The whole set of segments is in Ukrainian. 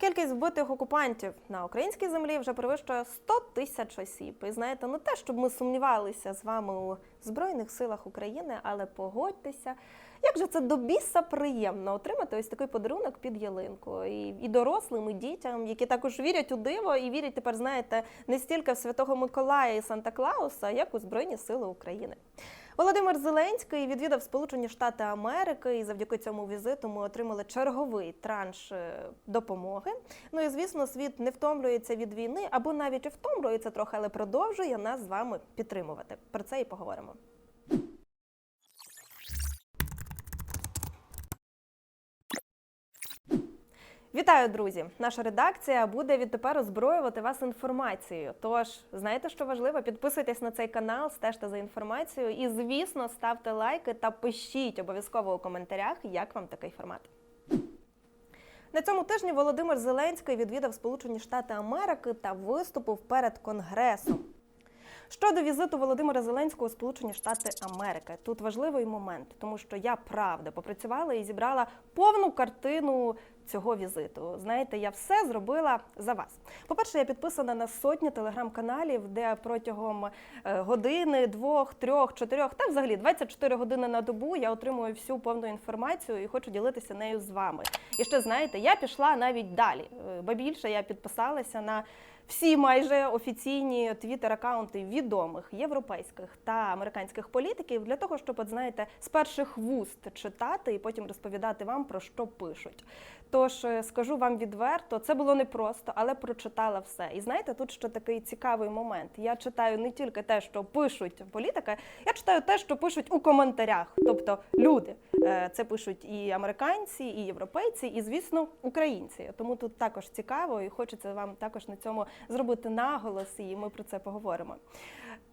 Кількість вбитих окупантів на українській землі вже перевищує 100 тисяч осіб. І знаєте, не те, щоб ми сумнівалися з вами у Збройних силах України, але погодьтеся, як же це до біса приємно отримати ось такий подарунок під ялинку. І, і дорослим, і дітям, які також вірять у диво і вірять тепер, знаєте, не стільки в Святого Миколая і Санта Клауса, як у Збройні Сили України. Володимир Зеленський відвідав Сполучені Штати Америки, і завдяки цьому візиту ми отримали черговий транш е, допомоги. Ну і звісно, світ не втомлюється від війни, або навіть втомлюється трохи, але продовжує нас з вами підтримувати. Про це і поговоримо. Вітаю, друзі! Наша редакція буде відтепер озброювати вас інформацією. Тож, знаєте, що важливо? Підписуйтесь на цей канал, стежте за інформацією і, звісно, ставте лайки та пишіть обов'язково у коментарях, як вам такий формат. На цьому тижні Володимир Зеленський відвідав Сполучені Штати Америки та виступив перед Конгресом. Щодо візиту Володимира Зеленського у Сполучені Штати Америки, тут важливий момент, тому що я правда попрацювала і зібрала повну картину цього візиту. Знаєте, я все зробила за вас. По-перше, я підписана на сотні телеграм-каналів, де протягом е, години, двох, трьох, чотирьох, та взагалі 24 години на добу я отримую всю повну інформацію і хочу ділитися нею з вами. І ще знаєте, я пішла навіть далі. Е, Ба більше я підписалася на всі майже офіційні твіттер-аккаунти відомих європейських та американських політиків для того, щоб, от знаєте, з перших вуст читати і потім розповідати вам про що пишуть. Тож е, скажу вам відверто, це було непросто, але прочитала все. І знаєте, тут ще такий цікавий момент. Я читаю не тільки те, що пишуть політики, я читаю те, що пишуть у коментарях. Тобто люди Е, це пишуть і американці, і європейці, і звісно, українці. Тому тут також цікаво, і хочеться вам також на цьому зробити наголос, і ми про це поговоримо.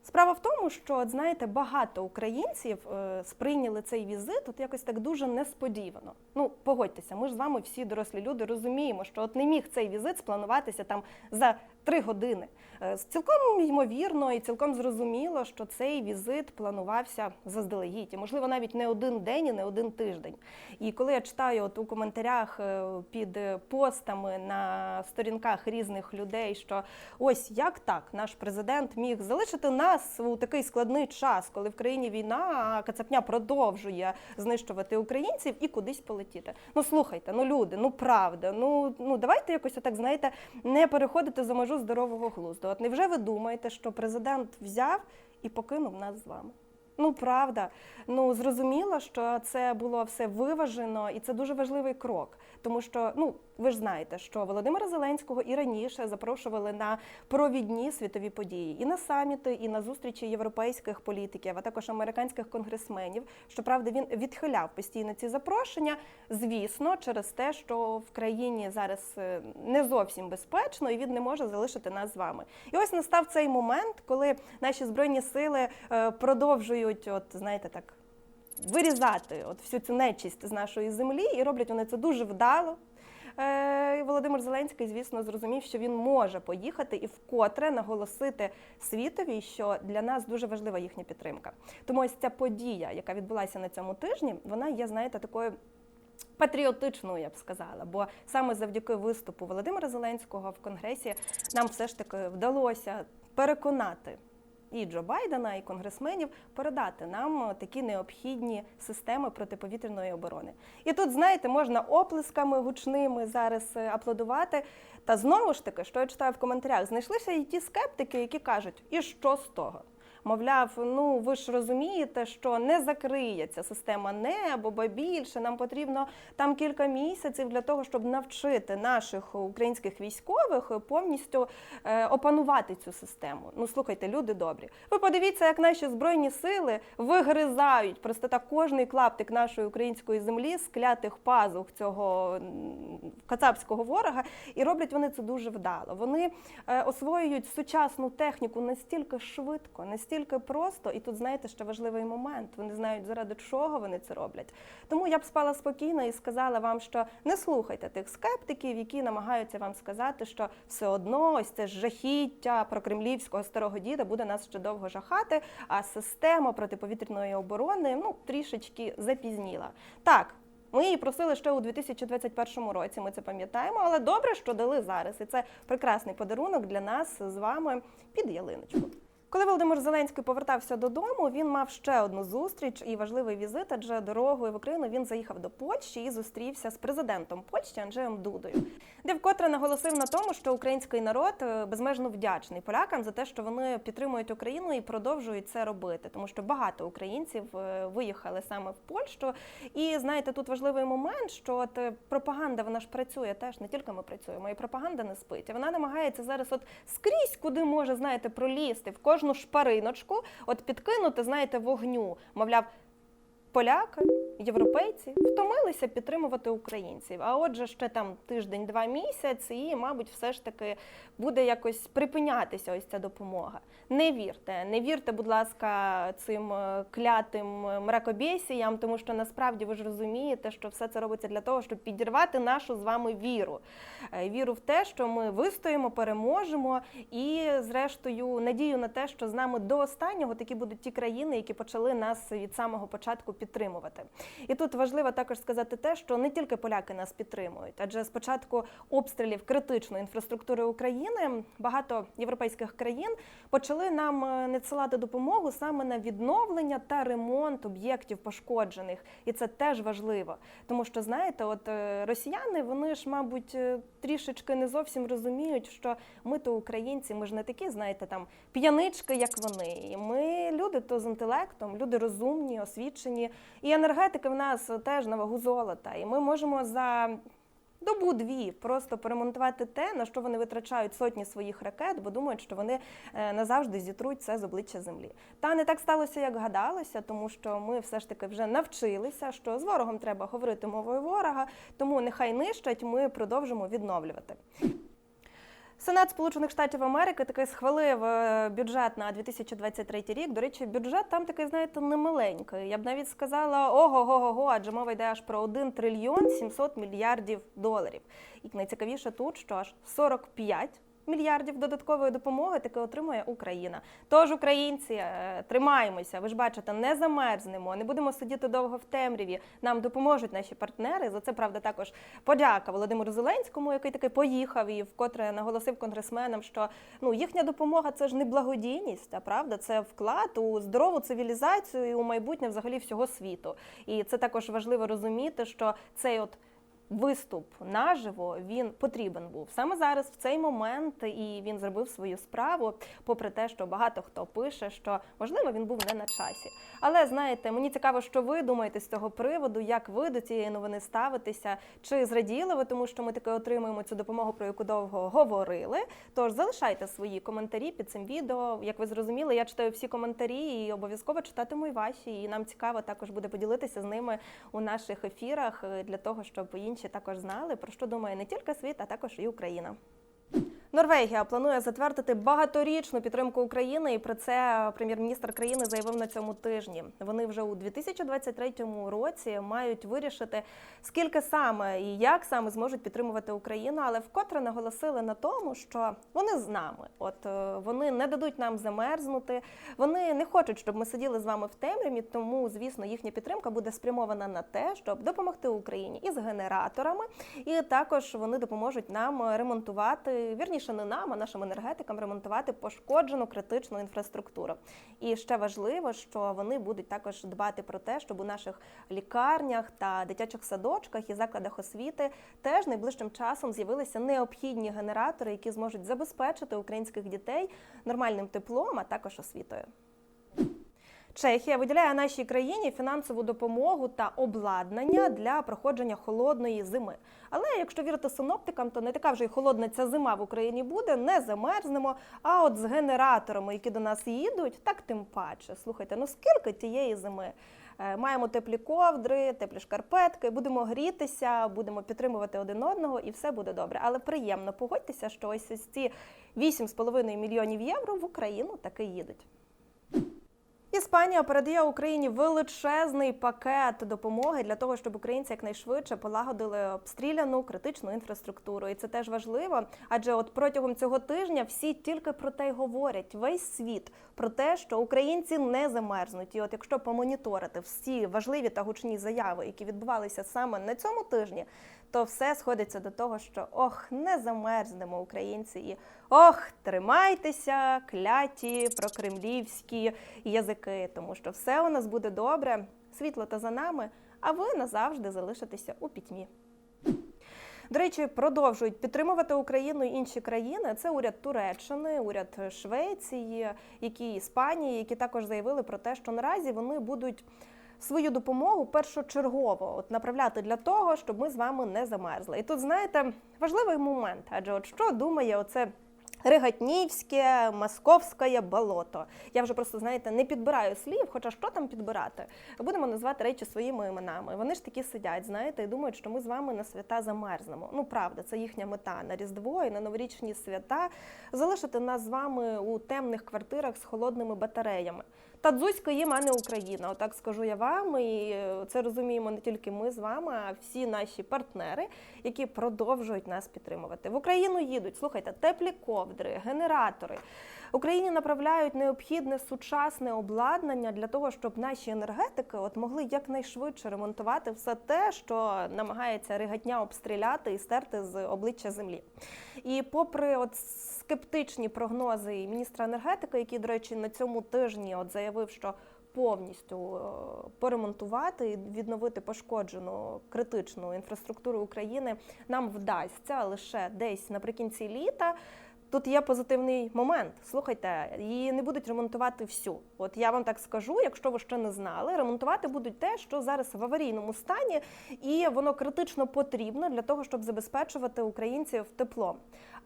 Справа в тому, що от, знаєте, багато українців е, сприйняли цей візит от якось так дуже несподівано. Ну, погодьтеся, ми ж з вами всі дорослі люди розуміємо, що от не міг цей візит сплануватися там за три години. Е, Цілком ймовірно і цілком зрозуміло, що цей візит планувався заздалегідь, можливо, навіть не один день і не один тиждень. І коли я читаю от у коментарях е, під постами на сторінках різних людей, що ось як так наш президент міг залишити нас у такий складний час, коли в країні війна, а Кацапня продовжує знищувати українців і кудись полетіти. Ну слухайте, ну люди, ну правда, ну ну давайте якось отак, знаєте, не переходити за межу здорового глузду. От невже ви думаєте, що президент взяв і покинув нас з вами? Ну, правда, ну зрозуміло, що це було все виважено, і це дуже важливий крок. Тому що, ну ви ж знаєте, що Володимира Зеленського і раніше запрошували на провідні світові події, і на саміти, і на зустрічі європейських політиків, а також американських конгресменів. Щоправда, він відхиляв постійно ці запрошення, звісно, через те, що в країні зараз е, не зовсім безпечно, і він не може залишити нас з вами. І ось настав цей момент, коли наші збройні сили е, продовжують, от знаєте, так вирізати от всю цю нечисть з нашої землі, і роблять вони це дуже вдало. Е, Володимир Зеленський, звісно, зрозумів, що він може поїхати і вкотре наголосити світові, що для нас дуже важлива їхня підтримка. Тому ось ця подія, яка відбулася на цьому тижні, вона є, знаєте, такою. Патріотичною, я б сказала, бо саме завдяки виступу Володимира Зеленського в Конгресі нам все ж таки вдалося переконати і Джо Байдена, і конгресменів передати нам такі необхідні системи протиповітряної оборони. І тут, знаєте, можна оплесками гучними зараз е, аплодувати. Та знову ж таки, що я читаю в коментарях, знайшлися і ті скептики, які кажуть, і що з того? Мовляв, ну ви ж розумієте, що не закриється система небо, бо більше нам потрібно там кілька місяців для того, щоб навчити наших українських військових повністю е, опанувати цю систему. Ну слухайте, люди добрі. Ви подивіться, як наші збройні сили вигризають просто так кожний клаптик нашої української землі з клятих пазух цього кацапського ворога, і роблять вони це дуже вдало. Вони е, освоюють сучасну техніку настільки швидко, настільки просто, і тут знаєте, ще важливий момент. Вони знають, заради чого вони це роблять. Тому я б спала спокійно і сказала вам, що не слухайте тих скептиків, які намагаються вам сказати, що все одно ось це жахіття про кремлівського старого діда буде нас ще довго жахати. А система протиповітряної оборони ну трішечки запізніла. Так. Ми її просили ще у 2021 році. Ми це пам'ятаємо, але добре, що дали зараз. І це прекрасний подарунок для нас з вами під ялиночку. Коли Володимир Зеленський повертався додому, він мав ще одну зустріч і важливий візит, адже дорогою в Україну він заїхав до Польщі і зустрівся з президентом Польщі Анджеєм Дудою, де вкотре наголосив на тому, що український народ е, безмежно вдячний полякам за те, що вони підтримують Україну і продовжують це робити, тому що багато українців е, виїхали саме в Польщу. І знаєте, тут важливий момент, що от е, пропаганда вона ж працює теж не тільки ми працюємо, і пропаганда не спить. Вона намагається зараз, от скрізь, куди може, знаєте, пролізти в кожну шпариночку, от підкинути, знаєте, вогню. Мовляв, поляки, європейці втомилися підтримувати українців. А отже, ще там тиждень-два місяці, і, мабуть, все ж таки буде якось припинятися ось ця допомога. Не вірте, не вірте, будь ласка, цим е, клятим е, мракобєсіям, тому що насправді ви ж розумієте, що все це робиться для того, щоб підірвати нашу з вами віру. Е, Віру в те, що ми вистоїмо, переможемо, і, зрештою, надію на те, що з нами до останнього такі будуть ті країни, які почали нас від самого початку підтримувати. І тут важливо також сказати те, що не тільки поляки нас підтримують, адже з початку обстрілів критичної інфраструктури України багато європейських країн почали нам е, надсилати допомогу саме на відновлення та ремонт об'єктів пошкоджених, і це теж важливо, тому що знаєте, от е, росіяни вони ж, мабуть, е, трішечки не зовсім розуміють, що ми то українці, ми ж не такі, знаєте, там п'янички, як вони. І Ми люди то з інтелектом, люди розумні, освічені, і енергетики в нас теж на вагу золота. І ми можемо за добу-дві просто поремонтувати те, на що вони витрачають сотні своїх ракет, бо думають, що вони е, назавжди зітруть це з обличчя землі. Та не так сталося, як гадалося, тому що ми все ж таки вже навчилися, що з ворогом треба говорити мовою ворога, тому нехай нищать, ми продовжимо відновлювати. Сенат Сполучених Штатів Америки таки схвалив е, бюджет на 2023 рік. До речі, бюджет там такий, знаєте, немаленький. Я б навіть сказала ого-го-го, адже мова йде аж про 1 трильйон 700 мільярдів доларів. І найцікавіше тут, що аж 45 мільярдів додаткової допомоги таки отримує Україна. Тож, українці, е, тримаємося. Ви ж бачите, не замерзнемо, не будемо сидіти довго в темряві. Нам допоможуть наші партнери. За це правда також подяка Володимиру Зеленському, який таки поїхав і вкотре наголосив конгресменам, що ну їхня допомога це ж не благодійність, а правда, це вклад у здорову цивілізацію і у майбутнє взагалі всього світу. І це також важливо розуміти, що цей от виступ наживо він потрібен був саме зараз, в цей момент, і він зробив свою справу, попри те, що багато хто пише, що можливо він був не на часі. Але знаєте, мені цікаво, що ви думаєте з цього приводу, як ви до цієї новини ставитеся, чи зраділи ви, тому що ми таки отримуємо цю допомогу, про яку довго говорили. Тож залишайте свої коментарі під цим відео. Як ви зрозуміли, я читаю всі коментарі і обов'язково читатиму і ваші. І нам цікаво також буде поділитися з ними у наших ефірах е, для того, щоб інші також знали, про що думає не тільки світ, а також і Україна. Норвегія планує затвердити багаторічну підтримку України, і про це прем'єр-міністр країни заявив на цьому тижні. Вони вже у 2023 році мають вирішити, скільки саме і як саме зможуть підтримувати Україну, але вкотре наголосили на тому, що вони з нами. От е, вони не дадуть нам замерзнути. Вони не хочуть, щоб ми сиділи з вами в темряві. Тому, звісно, їхня підтримка буде спрямована на те, щоб допомогти Україні із генераторами, і також вони допоможуть нам ремонтувати вірніше не нам, а нашим енергетикам ремонтувати пошкоджену критичну інфраструктуру. І ще важливо, що вони будуть також дбати про те, щоб у наших лікарнях та дитячих садочках і закладах освіти теж найближчим часом з'явилися необхідні генератори, які зможуть забезпечити українських дітей нормальним теплом, а також освітою. Чехія виділяє нашій країні фінансову допомогу та обладнання для проходження холодної зими. Але якщо вірити синоптикам, то не така вже й холодна ця зима в Україні буде, не замерзнемо. А от з генераторами, які до нас їдуть, так тим паче. Слухайте, ну скільки тієї зими? Е, Маємо теплі ковдри, теплі шкарпетки, будемо грітися, будемо підтримувати один одного, і все буде добре. Але приємно погодьтеся, що ось ці 8,5 мільйонів євро в Україну таки їдуть. Іспанія передає Україні величезний пакет допомоги для того, щоб українці якнайшвидше полагодили обстріляну критичну інфраструктуру. І це теж важливо, адже от протягом цього тижня всі тільки про те й говорять. Весь світ про те, що українці не замерзнуть. І от якщо помоніторити всі важливі та гучні заяви, які відбувалися саме на цьому тижні, то все сходиться до того, що ох, не замерзнемо українці, і ох, тримайтеся, кляті прокремлівські язики, тому що все у нас буде добре, світло та за нами, а ви назавжди залишитеся у пітьмі. До речі, продовжують підтримувати Україну інші країни. Це уряд Туреччини, уряд Швеції, які Іспанії, які також заявили про те, що наразі вони будуть свою допомогу першочергово от направляти для того, щоб ми з вами не замерзли. І тут знаєте важливий момент, адже от що думає оце. Ригатнівське, московське болото. Я вже просто знаєте не підбираю слів, хоча що там підбирати. Будемо назвати речі своїми іменами. Вони ж такі сидять, знаєте, і думають, що ми з вами на свята замерзнемо. Ну правда, це їхня мета на Різдво і на новорічні свята залишити нас з вами у темних квартирах з холодними батареями. Та дзузька є мене Україна. Отак скажу я вам, і це розуміємо не тільки ми з вами, а всі наші партнери, які продовжують нас підтримувати. В Україну їдуть, слухайте, теплі ковдри, генератори. Україні направляють необхідне сучасне обладнання для того, щоб наші енергетики от могли якнайшвидше ремонтувати все те, що намагається ригатня обстріляти і стерти з обличчя землі. І попри от скептичні прогнози міністра енергетики, який, до речі, на цьому тижні от заявив, що повністю е, поремонтувати і відновити пошкоджену критичну інфраструктуру України нам вдасться лише десь наприкінці літа. Тут є позитивний момент. Слухайте, її не будуть ремонтувати всю. От я вам так скажу, якщо ви ще не знали, ремонтувати будуть те, що зараз в аварійному стані, і воно критично потрібно для того, щоб забезпечувати українців теплом.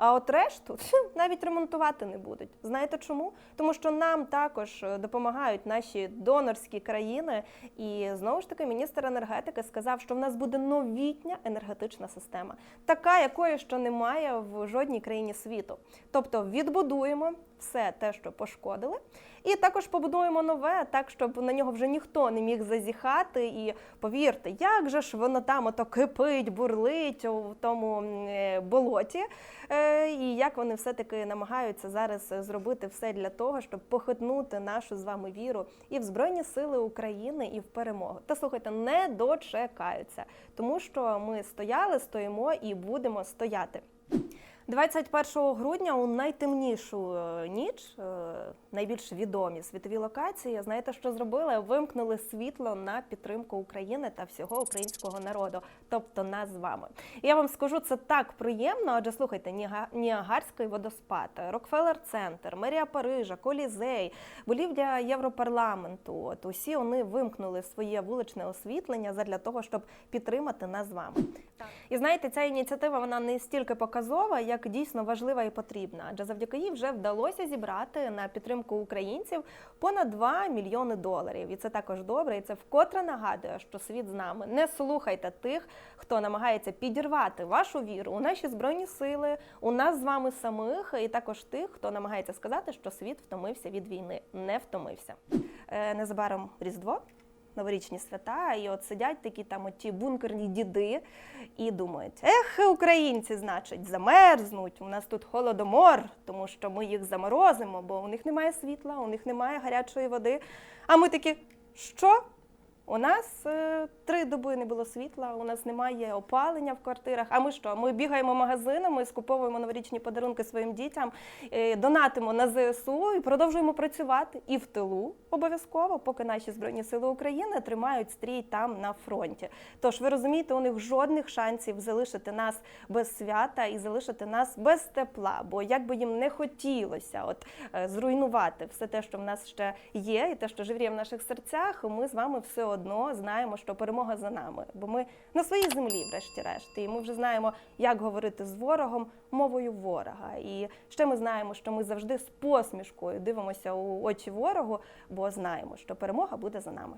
А от решту навіть ремонтувати не будуть. Знаєте чому? Тому що нам також допомагають наші донорські країни. І знову ж таки, міністр енергетики сказав, що в нас буде новітня енергетична система, така, якої ще немає в жодній країні світу. Тобто відбудуємо все те, що пошкодили, і також побудуємо нове, так щоб на нього вже ніхто не міг зазіхати. І повірте, як же ж воно там ото кипить, бурлить у тому е, болоті, е, і як вони все-таки намагаються зараз зробити все для того, щоб похитнути нашу з вами віру і в Збройні Сили України, і в перемогу. Та слухайте, не дочекаються, тому що ми стояли, стоїмо і будемо стояти. 21 грудня у найтемнішу е, ніч е, найбільш відомі світові локації. Знаєте, що зробили? Вимкнули світло на підтримку України та всього українського народу, тобто нас з вами. Я вам скажу, це так приємно, адже слухайте, Ніагарський водоспад, Рокфеллер Центр, мерія Парижа, Колізей, будівля Європарламенту. От усі вони вимкнули своє вуличне освітлення задля того, щоб підтримати нас з вами. І знаєте, ця ініціатива вона не стільки показова, як дійсно важлива і потрібна. Адже завдяки їй вже вдалося зібрати на підтримку українців понад 2 мільйони доларів. І це також добре. І це вкотре нагадує, що світ з нами. Не слухайте тих, хто намагається підірвати вашу віру у наші збройні сили, у нас з вами самих, і також тих, хто намагається сказати, що світ втомився від війни. Не втомився. Е, незабаром Різдво новорічні свята, і от сидять такі там оті бункерні діди і думають: ех, українці, значить, замерзнуть. У нас тут холодомор, тому що ми їх заморозимо, бо у них немає світла, у них немає гарячої води. А ми такі, що? У нас е, три доби не було світла, у нас немає опалення в квартирах. А ми що? Ми бігаємо магазинами, скуповуємо новорічні подарунки своїм дітям, е, донатимо на ЗСУ і продовжуємо працювати і в тилу обов'язково, поки наші збройні сили України тримають стрій там на фронті. Тож ви розумієте, у них жодних шансів залишити нас без свята і залишити нас без тепла. Бо як би їм не хотілося, от е, зруйнувати все те, що в нас ще є, і те, що живріє в наших серцях, ми з вами все одно одно знаємо, що перемога за нами, бо ми на своїй землі, врешті-решт, і ми вже знаємо, як говорити з ворогом мовою ворога. І ще ми знаємо, що ми завжди з посмішкою дивимося у очі ворогу, бо знаємо, що перемога буде за нами.